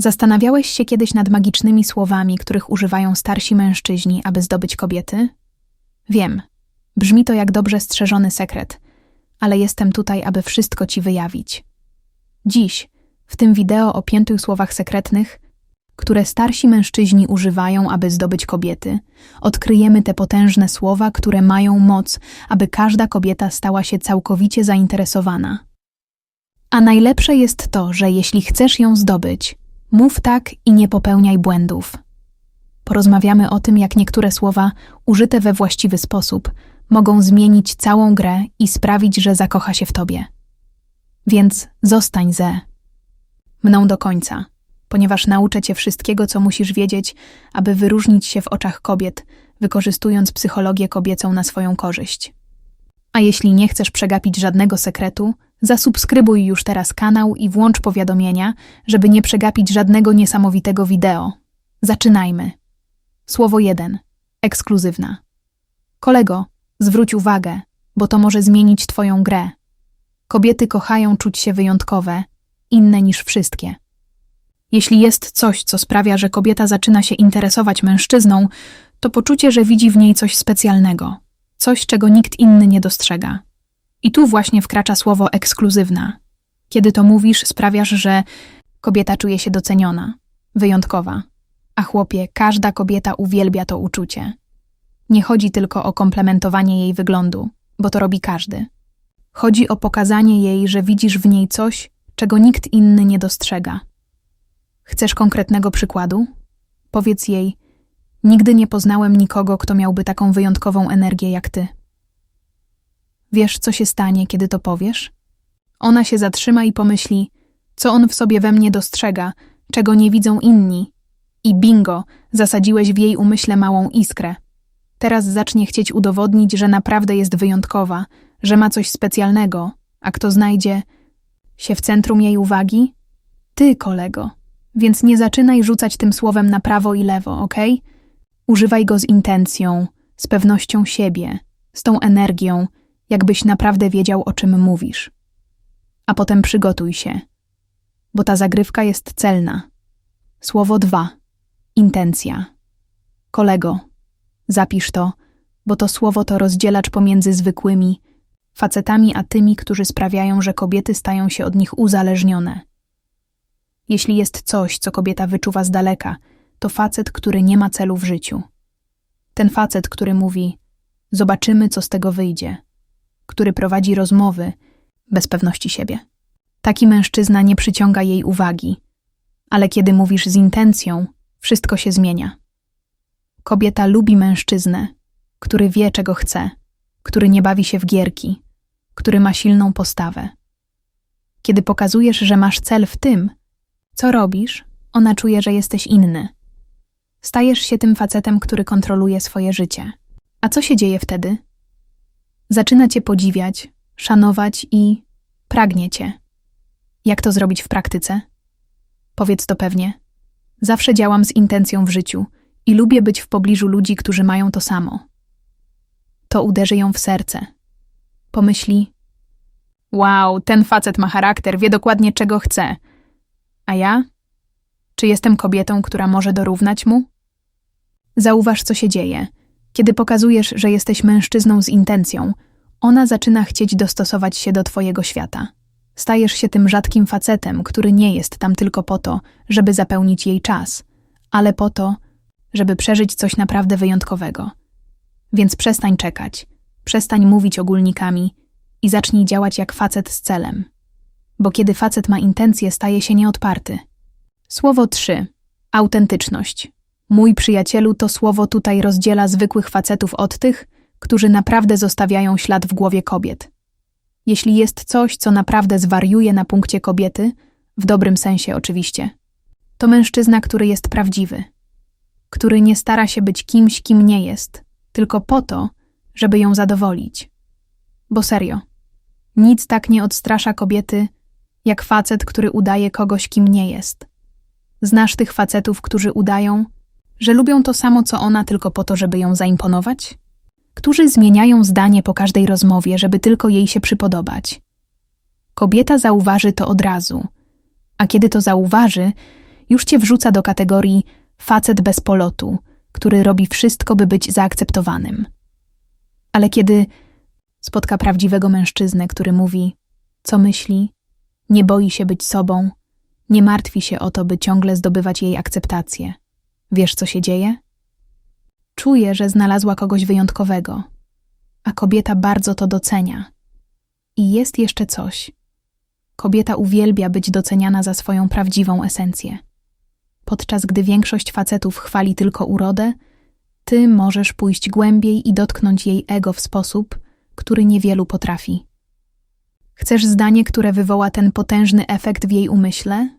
Zastanawiałeś się kiedyś nad magicznymi słowami, których używają starsi mężczyźni, aby zdobyć kobiety? Wiem, brzmi to jak dobrze strzeżony sekret, ale jestem tutaj, aby wszystko ci wyjawić. Dziś, w tym wideo o pięciu słowach sekretnych, które starsi mężczyźni używają, aby zdobyć kobiety, odkryjemy te potężne słowa, które mają moc, aby każda kobieta stała się całkowicie zainteresowana. A najlepsze jest to, że jeśli chcesz ją zdobyć, mów tak i nie popełniaj błędów. Porozmawiamy o tym, jak niektóre słowa, użyte we właściwy sposób, mogą zmienić całą grę i sprawić, że zakocha się w tobie. Więc zostań ze mną do końca, ponieważ nauczę cię wszystkiego, co musisz wiedzieć, aby wyróżnić się w oczach kobiet, wykorzystując psychologię kobiecą na swoją korzyść. A jeśli nie chcesz przegapić żadnego sekretu, zasubskrybuj już teraz kanał i włącz powiadomienia, żeby nie przegapić żadnego niesamowitego wideo. Zaczynajmy. Słowo 1. Ekskluzywna. Kolego, zwróć uwagę, bo to może zmienić Twoją grę. Kobiety kochają czuć się wyjątkowe, inne niż wszystkie. Jeśli jest coś, co sprawia, że kobieta zaczyna się interesować mężczyzną, to poczucie, że widzi w niej coś specjalnego, coś, czego nikt inny nie dostrzega. I tu właśnie wkracza słowo ekskluzywna. Kiedy to mówisz, sprawiasz, że kobieta czuje się doceniona, wyjątkowa. A chłopie, każda kobieta uwielbia to uczucie. Nie chodzi tylko o komplementowanie jej wyglądu, bo to robi każdy. Chodzi o pokazanie jej, że widzisz w niej coś, czego nikt inny nie dostrzega. Chcesz konkretnego przykładu? Powiedz jej: Nigdy nie poznałem nikogo, kto miałby taką wyjątkową energię jak ty. Wiesz, co się stanie, kiedy to powiesz? Ona się zatrzyma i pomyśli: Co on w sobie we mnie dostrzega, czego nie widzą inni? I bingo, zasadziłeś w jej umyśle małą iskrę. Teraz zacznie chcieć udowodnić, że naprawdę jest wyjątkowa, że ma coś specjalnego, a kto znajdzie się w centrum jej uwagi? Ty, kolego. Więc nie zaczynaj rzucać tym słowem na prawo i lewo, ok? Używaj go z intencją, z pewnością siebie, z tą energią, jakbyś naprawdę wiedział, o czym mówisz. A potem przygotuj się, bo ta zagrywka jest celna. Słowo dwa. Intencja. Kolego, zapisz to, bo to słowo to rozdzielacz pomiędzy zwykłymi facetami a tymi, którzy sprawiają, że kobiety stają się od nich uzależnione. Jeśli jest coś, co kobieta wyczuwa z daleka, to facet, który nie ma celu w życiu. Ten facet, który mówi: Zobaczymy, co z tego wyjdzie, który prowadzi rozmowy bez pewności siebie. Taki mężczyzna nie przyciąga jej uwagi, ale kiedy mówisz z intencją, wszystko się zmienia. Kobieta lubi mężczyznę, który wie, czego chce, który nie bawi się w gierki, który ma silną postawę. Kiedy pokazujesz, że masz cel w tym, co robisz, ona czuje, że jesteś inny. Stajesz się tym facetem, który kontroluje swoje życie. A co się dzieje wtedy? Zaczyna cię podziwiać, szanować i pragnie cię. Jak to zrobić w praktyce? Powiedz to pewnie. Zawsze działam z intencją w życiu i lubię być w pobliżu ludzi, którzy mają to samo. To uderzy ją w serce. Pomyśli: Wow, ten facet ma charakter, wie dokładnie czego chce. A ja? Czy jestem kobietą, która może dorównać mu? Zauważ, co się dzieje. Kiedy pokazujesz, że jesteś mężczyzną z intencją, ona zaczyna chcieć dostosować się do Twojego świata. Stajesz się tym rzadkim facetem, który nie jest tam tylko po to, żeby zapełnić jej czas, ale po to, żeby przeżyć coś naprawdę wyjątkowego. Więc przestań czekać, przestań mówić ogólnikami i zacznij działać jak facet z celem. Bo kiedy facet ma intencje, staje się nieodparty. Słowo 3. Autentyczność. Mój przyjacielu, to słowo tutaj rozdziela zwykłych facetów od tych, którzy naprawdę zostawiają ślad w głowie kobiet. Jeśli jest coś, co naprawdę zwariuje na punkcie kobiety, w dobrym sensie oczywiście, to mężczyzna, który jest prawdziwy, który nie stara się być kimś, kim nie jest, tylko po to, żeby ją zadowolić. Bo serio, nic tak nie odstrasza kobiety, jak facet, który udaje kogoś, kim nie jest. Znasz tych facetów, którzy udają, że lubią to samo co ona tylko po to, żeby ją zaimponować? Którzy zmieniają zdanie po każdej rozmowie, żeby tylko jej się przypodobać. Kobieta zauważy to od razu, a kiedy to zauważy, już cię wrzuca do kategorii facet bez polotu, który robi wszystko, by być zaakceptowanym. Ale kiedy spotka prawdziwego mężczyznę, który mówi, co myśli, nie boi się być sobą, nie martwi się o to, by ciągle zdobywać jej akceptację. Wiesz, co się dzieje? Czuje, że znalazła kogoś wyjątkowego, a kobieta bardzo to docenia. I jest jeszcze coś. Kobieta uwielbia być doceniana za swoją prawdziwą esencję. Podczas gdy większość facetów chwali tylko urodę, ty możesz pójść głębiej i dotknąć jej ego w sposób, który niewielu potrafi. Chcesz zdanie, które wywoła ten potężny efekt w jej umyśle?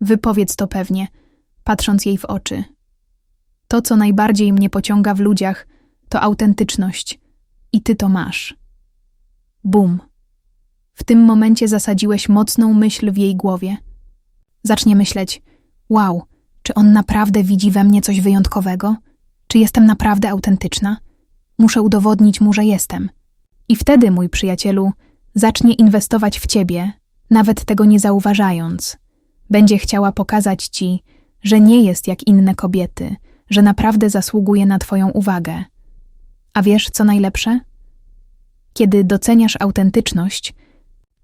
Wypowiedz to pewnie, patrząc jej w oczy. To, co najbardziej mnie pociąga w ludziach, to autentyczność. I ty to masz. Bum. W tym momencie zasadziłeś mocną myśl w jej głowie. Zacznie myśleć: Wow, czy on naprawdę widzi we mnie coś wyjątkowego? Czy jestem naprawdę autentyczna? Muszę udowodnić mu, że jestem. I wtedy, mój przyjacielu, zacznie inwestować w ciebie, nawet tego nie zauważając. Będzie chciała pokazać ci, że nie jest jak inne kobiety, że naprawdę zasługuje na Twoją uwagę. A wiesz, co najlepsze? Kiedy doceniasz autentyczność,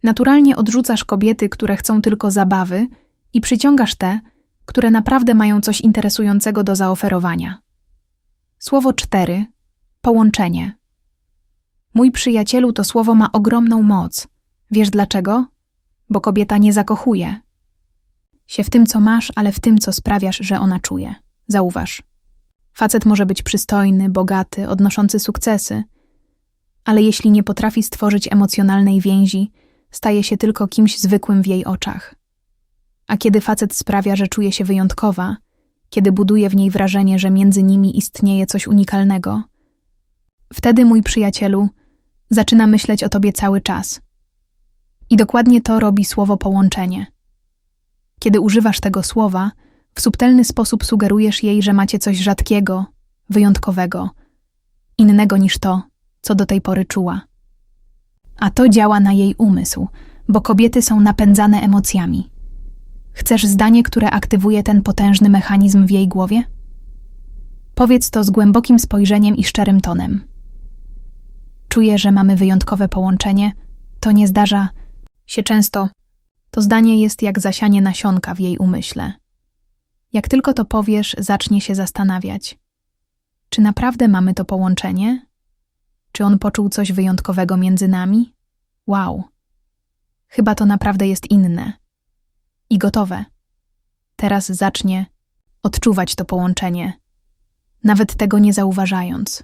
naturalnie odrzucasz kobiety, które chcą tylko zabawy i przyciągasz te, które naprawdę mają coś interesującego do zaoferowania. Słowo cztery połączenie. Mój przyjacielu, to słowo ma ogromną moc. Wiesz dlaczego? Bo kobieta nie zakochuje się w tym, co masz, ale w tym, co sprawiasz, że ona czuje. Zauważ. Facet może być przystojny, bogaty, odnoszący sukcesy, ale jeśli nie potrafi stworzyć emocjonalnej więzi, staje się tylko kimś zwykłym w jej oczach. A kiedy facet sprawia, że czuje się wyjątkowa, kiedy buduje w niej wrażenie, że między nimi istnieje coś unikalnego, wtedy, mój przyjacielu, zaczyna myśleć o tobie cały czas. I dokładnie to robi słowo połączenie. Kiedy używasz tego słowa, w subtelny sposób sugerujesz jej, że macie coś rzadkiego, wyjątkowego, innego niż to, co do tej pory czuła. A to działa na jej umysł, bo kobiety są napędzane emocjami. Chcesz zdanie, które aktywuje ten potężny mechanizm w jej głowie? Powiedz to z głębokim spojrzeniem i szczerym tonem. Czuję, że mamy wyjątkowe połączenie, to nie zdarza się często. To zdanie jest jak zasianie nasionka w jej umyśle. Jak tylko to powiesz, zacznie się zastanawiać. Czy naprawdę mamy to połączenie? Czy on poczuł coś wyjątkowego między nami? Wow. Chyba to naprawdę jest inne. I gotowe. Teraz zacznie odczuwać to połączenie, nawet tego nie zauważając,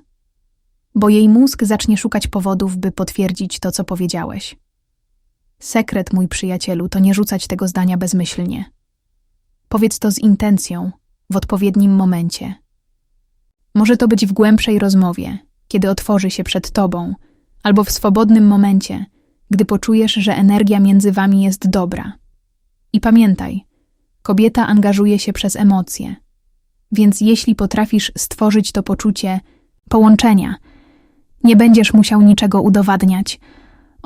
bo jej mózg zacznie szukać powodów, by potwierdzić to, co powiedziałeś. Sekret, mój przyjacielu, to nie rzucać tego zdania bezmyślnie. Powiedz to z intencją, w odpowiednim momencie. Może to być w głębszej rozmowie, kiedy otworzy się przed tobą, albo w swobodnym momencie, gdy poczujesz, że energia między wami jest dobra. I pamiętaj, kobieta angażuje się przez emocje. Więc jeśli potrafisz stworzyć to poczucie połączenia, nie będziesz musiał niczego udowadniać.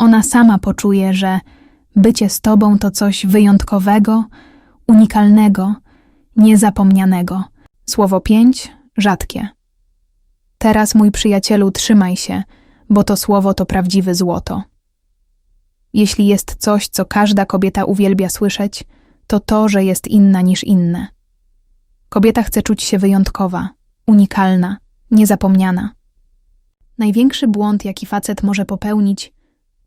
Ona sama poczuje, że bycie z tobą to coś wyjątkowego, unikalnego, niezapomnianego. Słowo pięć, rzadkie. Teraz, mój przyjacielu, trzymaj się, bo to słowo to prawdziwe złoto. Jeśli jest coś, co każda kobieta uwielbia słyszeć, to to, że jest inna niż inne. Kobieta chce czuć się wyjątkowa, unikalna, niezapomniana. Największy błąd, jaki facet może popełnić,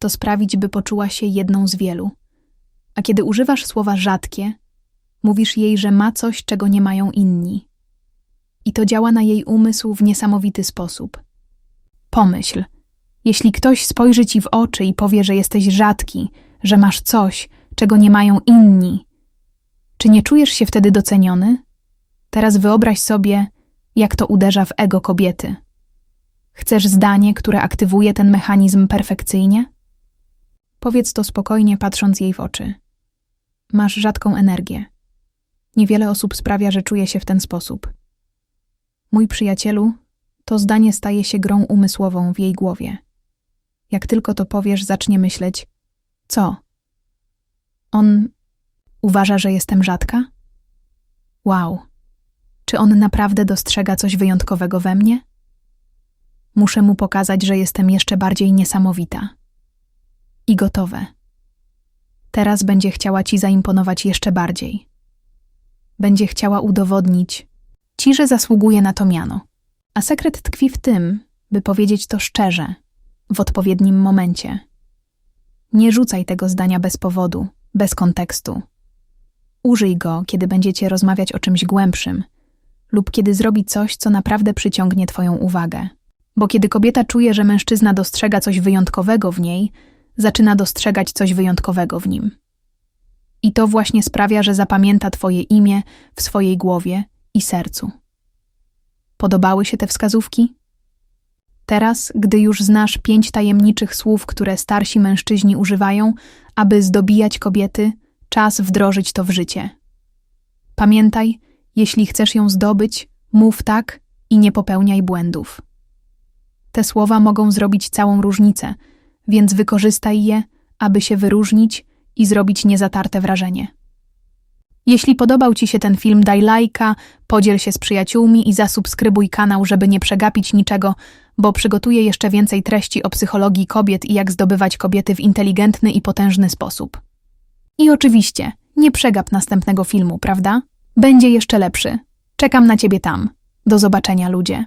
to sprawić, by poczuła się jedną z wielu. A kiedy używasz słowa rzadkie, mówisz jej, że ma coś, czego nie mają inni. I to działa na jej umysł w niesamowity sposób. Pomyśl, jeśli ktoś spojrzy ci w oczy i powie, że jesteś rzadki, że masz coś, czego nie mają inni, czy nie czujesz się wtedy doceniony? Teraz wyobraź sobie, jak to uderza w ego kobiety. Chcesz zdanie, które aktywuje ten mechanizm perfekcyjnie? Powiedz to spokojnie, patrząc jej w oczy. Masz rzadką energię. Niewiele osób sprawia, że czuje się w ten sposób. Mój przyjacielu, to zdanie staje się grą umysłową w jej głowie. Jak tylko to powiesz, zacznie myśleć: Co? On uważa, że jestem rzadka? Wow. Czy on naprawdę dostrzega coś wyjątkowego we mnie? Muszę mu pokazać, że jestem jeszcze bardziej niesamowita. I gotowe. Teraz będzie chciała ci zaimponować jeszcze bardziej. Będzie chciała udowodnić ci, że zasługuje na to miano. A sekret tkwi w tym, by powiedzieć to szczerze, w odpowiednim momencie. Nie rzucaj tego zdania bez powodu, bez kontekstu. Użyj go, kiedy będziecie rozmawiać o czymś głębszym lub kiedy zrobi coś, co naprawdę przyciągnie Twoją uwagę. Bo kiedy kobieta czuje, że mężczyzna dostrzega coś wyjątkowego w niej, zaczyna dostrzegać coś wyjątkowego w nim. I to właśnie sprawia, że zapamięta Twoje imię w swojej głowie i sercu. Podobały się te wskazówki? Teraz, gdy już znasz pięć tajemniczych słów, które starsi mężczyźni używają, aby zdobijać kobiety, czas wdrożyć to w życie. Pamiętaj, jeśli chcesz ją zdobyć, mów tak i nie popełniaj błędów. Te słowa mogą zrobić całą różnicę, więc wykorzystaj je, aby się wyróżnić i zrobić niezatarte wrażenie. Jeśli podobał Ci się ten film, daj lajka, podziel się z przyjaciółmi i zasubskrybuj kanał, żeby nie przegapić niczego, bo przygotuję jeszcze więcej treści o psychologii kobiet i jak zdobywać kobiety w inteligentny i potężny sposób. I oczywiście, nie przegap następnego filmu, prawda? Będzie jeszcze lepszy. Czekam na Ciebie tam. Do zobaczenia, ludzie.